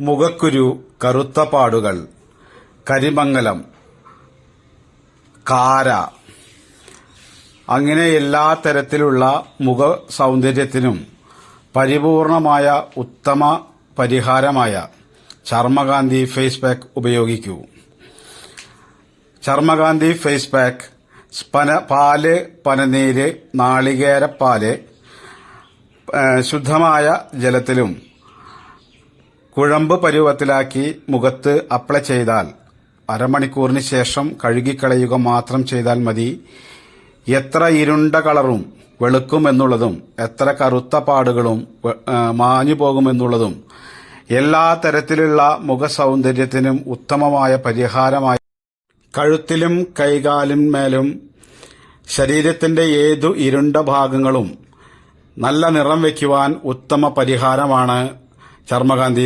മുഖക്കുരു കറുത്ത പാടുകൾ കരിമംഗലം കാര. അങ്ങനെ എല്ലാ തരത്തിലുള്ള മുഖ സൗന്ദര്യത്തിനും പരിപൂർണമായ ഉത്തമ പരിഹാരമായ ചർമ്മകാന്തി ഫേസ് പാക്ക് ഉപയോഗിക്കൂ. ചർമ്മകാന്തി ഫേസ് പാക്ക് പന പാൽ പനനീര് നാളികേരപ്പാൽ ശുദ്ധമായ ജലത്തിലും കുഴമ്പ് പരുവത്തിലാക്കി മുഖത്ത് അപ്ലൈ ചെയ്താൽ അരമണിക്കൂറിന് ശേഷം കഴുകിക്കളയുക മാത്രം ചെയ്താൽ മതി. എത്ര ഇരുണ്ട കളറും വെളുക്കുമെന്നുള്ളതും എത്ര കറുത്ത പാടുകളും മാഞ്ഞു പോകുമെന്നുള്ളതും എല്ലാ തരത്തിലുള്ള മുഖ സൗന്ദര്യത്തിനും ഉത്തമമായ പരിഹാരമായി. കഴുത്തിലും കൈകാലിന്മേലും ശരീരത്തിന്റെ ഏതു ഇരുണ്ട ഭാഗങ്ങളും നല്ല നിറം വയ്ക്കുവാൻ ഉത്തമ പരിഹാരമാണ് ചർമ്മകാന്തി